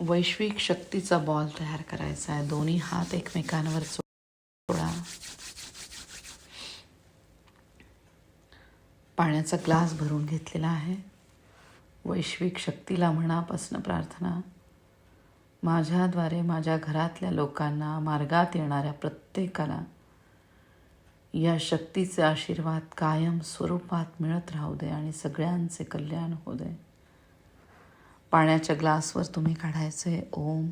वैश्विक शक्तीचा बॉल तयार करायचा आहे. दोन्ही हात एकमेकांवर सोडा. पाण्याचा ग्लास भरून घेतलेला आहे. वैश्विक शक्तीला म्हणापासून प्रार्थना. माझ्याद्वारे माझ्या घरातल्या लोकांना मार्गात येणाऱ्या प्रत्येकाला या शक्तीचे आशीर्वाद कायम स्वरूपात मिळत राहू दे आणि सगळ्यांचे कल्याण होऊ दे. पाण्याच्या ग्लासवर तुम्ही काढायचे. ओम.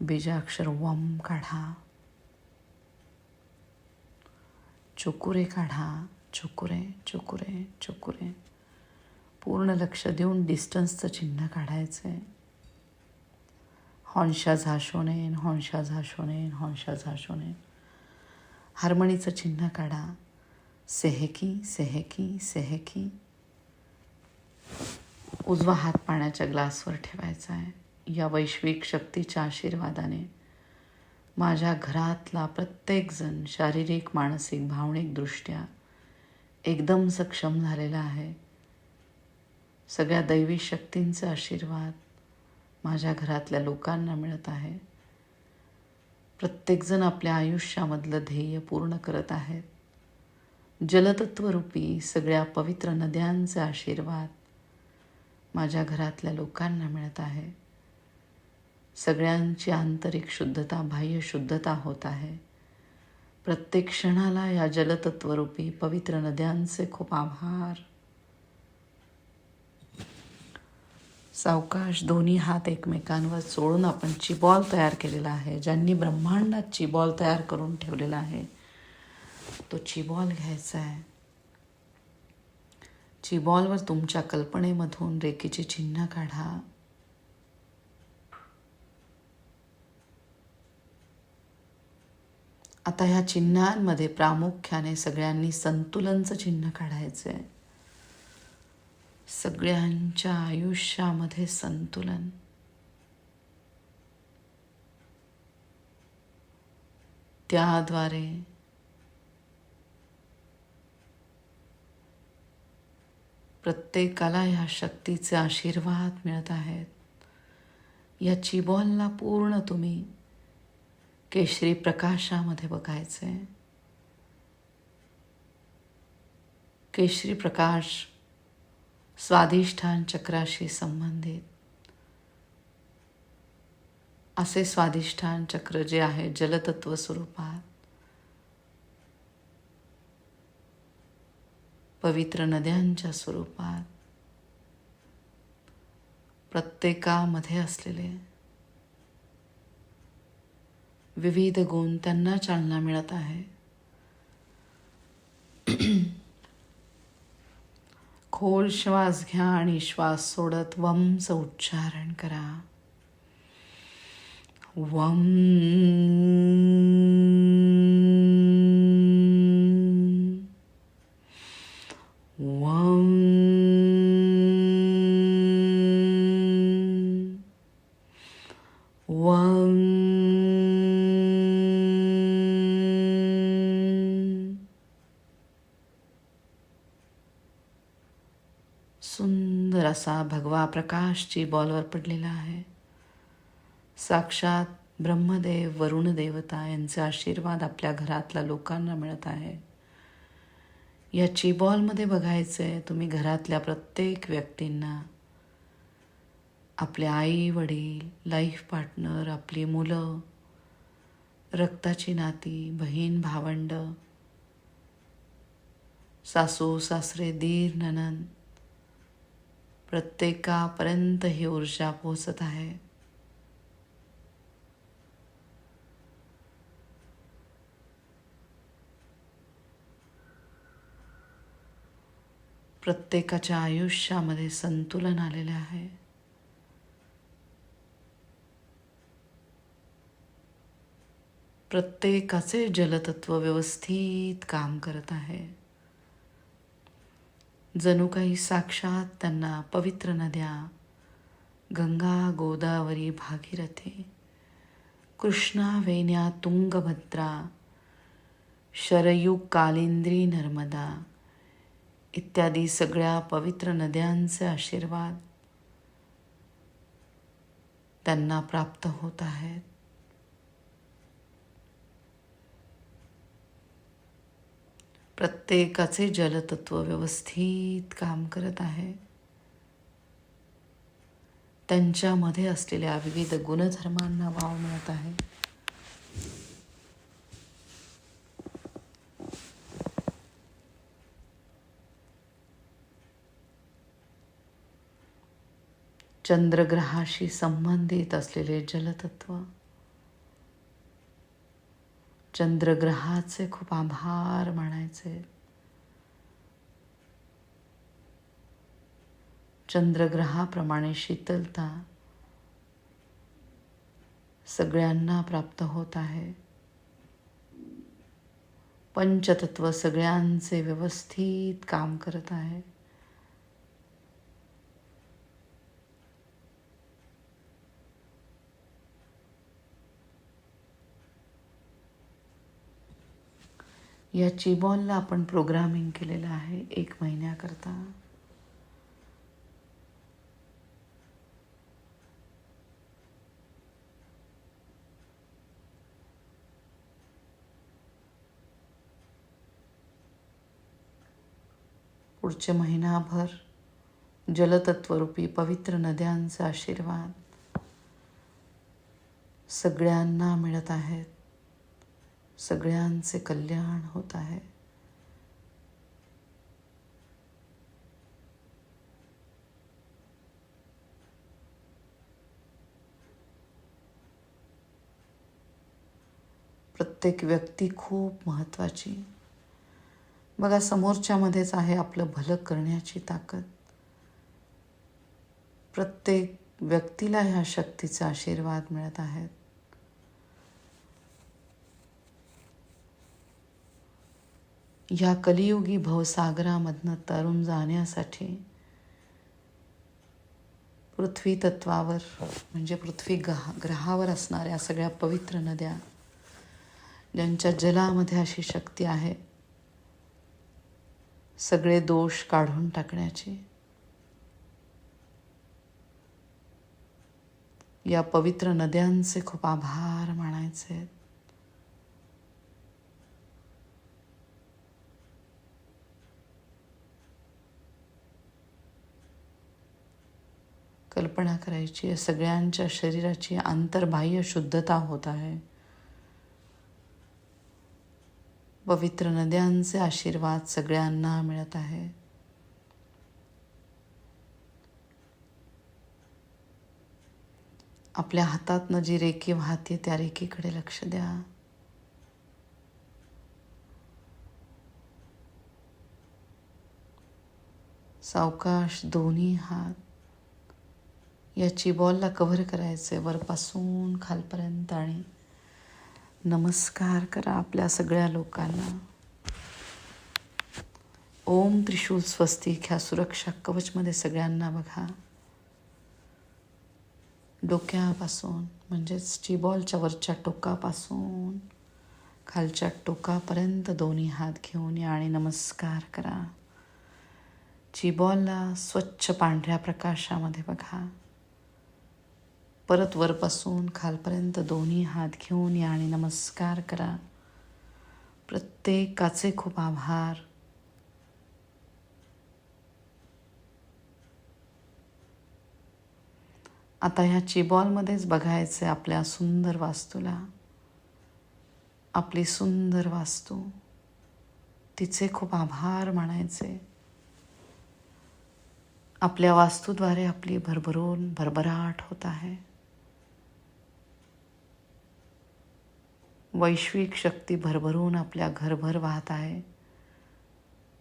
बीजाक्षर वम काढा. चुकुरे काढा. चुकुरे चुकुरे चुकुरे. पूर्ण लक्ष देऊन डिस्टन्सचं चिन्ह काढायचं. आहे हॉन्शा झाशोनेन हॉन्शा झाशोनेन हॉन्शा झाशोनेन हार्मणीचं चिन्ह काढा. सेहेकी सेहेकी सेहेकी. उजवा हात पाण्याच्या ग्लासवर ठेवायचा आहे. या वैश्विक शक्तीच्या आशीर्वादाने माझ्या घरातला प्रत्येकजण शारीरिक मानसिक भावनिकदृष्ट्या एकदम सक्षम झालेला आहे. सगळ्या दैवी शक्तींचा आशीर्वाद माझ्या घरातल्या लोकांना मिळत आहे. प्रत्येकजण आपल्या आयुष्यामधलं ध्येय पूर्ण करत आहेत. जलतत्वरूपी सगळ्या पवित्र नद्यांचे आशीर्वाद माझ्या घरातल्या लोकांना मिळत आहे. सगळ्यांची आंतरिक शुद्धता बाह्य शुद्धता होत आहे. प्रत्येक क्षणाला या जलतत्वरूपी पवित्र नद्यांचे खूप आभार. सावकाश दोन्ही हात एकमेकांवर चोळून आपण चिबॉल तयार केलेला आहे. ज्यांनी ब्रह्मांडात चिबॉल तयार करून ठेवलेला आहे तो चिबॉल घ्यायचा आहे. चिबॉलवर तुमच्या कल्पनेमधून रेखेचे चिन्ह काढा. आता ह्या चिन्हांमध्ये प्रामुख्याने सगळ्यांनी संतुलनचं चिन्ह काढायचं आहे सगळ्यांच्या आयुष्यामध्ये संतुलन. त्याद्वारे प्रत्येकाला ह्या शक्तीचे आशीर्वाद मिळत आहेत. या चिबॉलला पूर्ण तुम्ही केशरी प्रकाशामध्ये बघायचे केशरी प्रकाश स्वाधिष्ठान चक्राशी संबंधित. असे स्वाधिष्ठान चक्र जे आहे जलतत्व स्वरूपात. पवित्र नद्यांच्या स्वरूपात. प्रत्येकामध्ये असलेले विविध गुण त्यांना चालना मिळत आहे. खोल श्वास घ्या आणि श्वास सोडत वमचं उच्चारण करा. वम वम सुंदर असा भगवा प्रकाशची बॉलवर पडलेला आहे. साक्षात ब्रह्मदेव वरुण देवता यांचे आशीर्वाद आपल्या घरातल्या लोकांना मिळत आहे. या चिबॉलमध्ये बघायचं आहे तुम्ही घरातल्या प्रत्येक व्यक्तींना आपले आई वडील लाईफ पार्टनर आपली मुलं रक्ताची नाती बहीण भावंड सासू सासरे दीर ननंद प्रत्येकापर्यंत ही ऊर्जा पोचत आहे. प्रत्येकाच्या आयुष्यामध्ये संतुलन आलेले आहे. प्रत्येकाचे जलतत्व व्यवस्थित काम करत आहे. जणू काही साक्षात त्यांना पवित्र नद्या गंगा गोदावरी भागीरथे कृष्णा वेण्या तुंगभद्रा शरयू कालिंद्री नर्मदा इत्यादी सगळ्या पवित्र नद्यांचे आशीर्वाद त्यांना प्राप्त होत आहेत. प्रत्येकाचे जलतत्व व्यवस्थित काम करत आहे. त्यांच्यामध्ये असलेल्या विविध गुणधर्मांना वाव मिळत आहे. चंद्रग्रहाशी संबंधित असलेले जलतत्व चंद्रग्रहाचे खूप आभार मानायचे. चंद्रग्रहाप्रमाणे शीतलता सगळ्यांना प्राप्त होत आहे. पंचतत्व सगळ्यांचे व्यवस्थित काम करत आहे. या चिबॉलला आपण प्रोग्रामिंग केलेलं आहे एक महिन्याकरता. पुढचे महिनाभर जलतत्वरूपी पवित्र नद्यांचे आशीर्वाद सगळ्यांना मिळत आहेत. सगळ्यांचे कल्याण होत आहे. प्रत्येक व्यक्ती खूप महत्वाची बघा समोरच्यामध्येच आहे आपलं भलं करण्याची ताकद. प्रत्येक व्यक्तीला ह्या शक्तीचा आशीर्वाद मिळत आहेत. या कलियुगी भवसागरामधनं तरुण जाण्यासाठी पृथ्वी तत्वावर म्हणजे पृथ्वी ग्रहा ग्रहावर असणाऱ्या सगळ्या पवित्र नद्या ज्यांच्या जलामध्ये अशी शक्ती आहे सगळे दोष काढून टाकण्याची या पवित्र नद्यांचे खूप आभार मानायचे आहेत. कल्पना करायची सगळ्यांच्या शरीराची आंतरबाह्य शुद्धता होत आहे. पवित्र नद्यांचे आशीर्वाद सगळ्यांना मिळत आहे. आपल्या हातातनं जी रेखी वाहते त्या रेखीकडे लक्ष द्या. सावकाश दोन्ही हात याची बॉलला कव्हर करायचं आहे वरपासून खालपर्यंत आणि नमस्कार करा आपल्या सगळ्या लोकांना. ओम त्रिशूल स्वस्तिक ह्या सुरक्षा कवचमध्ये सगळ्यांना बघा. डोक्यापासून म्हणजेच चिबॉलच्या वरच्या टोकापासून खालच्या टोकापर्यंत दोन्ही हात घेऊन या आणि नमस्कार करा. चिबॉलला स्वच्छ पांढऱ्या प्रकाशामध्ये बघा. परत वरपासून खालपर्यंत दोन्ही हात घेऊन या आणि नमस्कार करा. प्रत्येकाचे खूप आभार. आता ह्या चिबॉलमध्येच बघायचं आपल्या सुंदर वास्तूला. आपली सुंदर वास्तू. तिचे खूप आभार मानायचे. आपल्या वास्तूद्वारे आपली भरभरून भरभराट होत आहे. वैश्विक शक्ती भरभरून आपल्या घरभर वाहत आहे.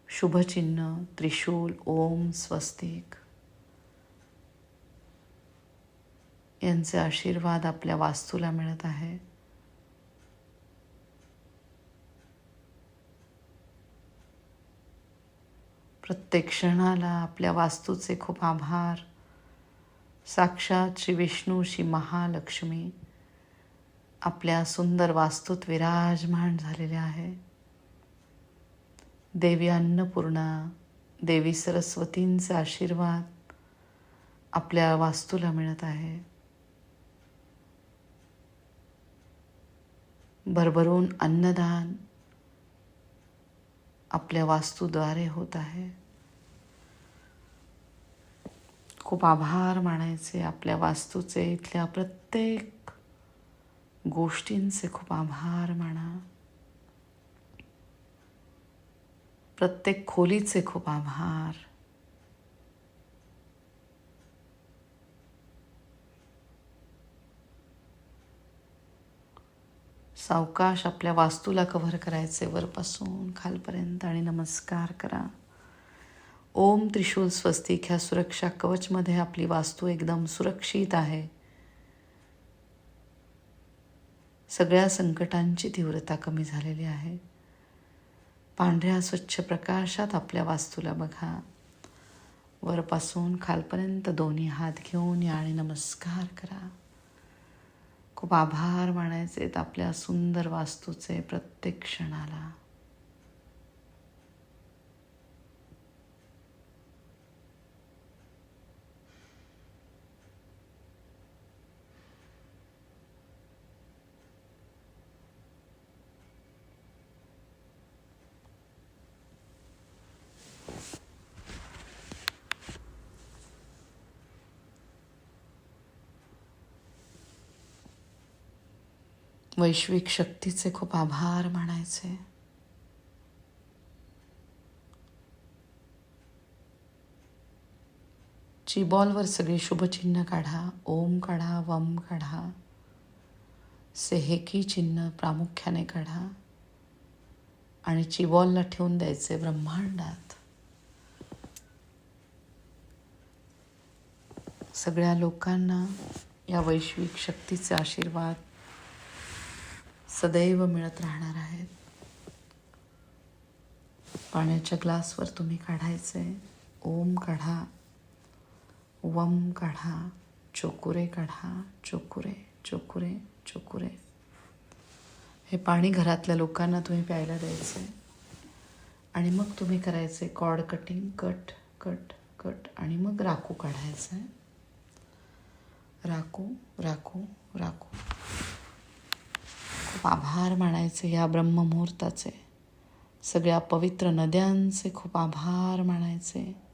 शुभचिन्ह त्रिशूल ओम स्वस्तिक. यांचे आशीर्वाद आपल्या वास्तूला मिळत आहे. प्रत्येक क्षणाला आपल्या वास्तूचे खूप आभार. साक्षात श्री विष्णू श्री महालक्ष्मी. आपल्या सुंदर वास्तूत विराजमान झालेल्या आहे. देवी अन्नपूर्णा देवी सरस्वतींचा आशीर्वाद आपल्या वास्तूला मिळत आहे. भरभरून अन्नदान आपल्या वास्तूद्वारे होत आहे. खूप आभार मानायचे आपल्या वास्तूचे इथल्या प्रत्येक गोष्टींचे खूप आभार माना प्रत्येक खोलीचे खूप आभार. सावकाश आपल्या वास्तूला कव्हर करायचे वरपासून खालपर्यंत आणि नमस्कार करा. ओम त्रिशूल स्वस्तिक ह्या सुरक्षा कवचमध्ये आपली वास्तू एकदम सुरक्षित आहे. सगळ्या संकटांची तीव्रता कमी झालेली आहे. पांढऱ्या स्वच्छ प्रकाशात आपल्या वास्तूला बघा. वरपासून खालपर्यंत दोन्ही हात घेऊन या आणि नमस्कार करा. खूप आभार मानायचे आहेत आपल्या सुंदर वास्तूचे प्रत्येक क्षणाला. वैश्विक शक्तीचे खूप आभार मानायचे. चिबॉलवर सगळी शुभचिन्ह काढा ओम काढा वम काढा सेहेकी चिन्ह प्रामुख्याने काढा आणि चिबॉलला ठेवून द्यायचे ब्रह्मांडात. सगळ्या लोकांना या वैश्विक शक्तीचे आशीर्वाद सदैव मिळत राहणार आहेत. पाण्याच्या ग्लासवर तुम्ही काढायचे. ओम काढा. वम काढा. चोकुरे काढा. चोकुरे चोकुरे चोकुरे. हे पाणी घरातल्या लोकांना तुम्ही प्यायला द्यायचे. आणि मग तुम्ही करायचे cod cutting cut cut cut. आणि मग राखू काढायचं. आहे राखू राखू राखू. खूप आभार मानायचे या ब्रह्ममुहूर्ताचे. सगळ्या पवित्र नद्यांचे खूप आभार मानायचे.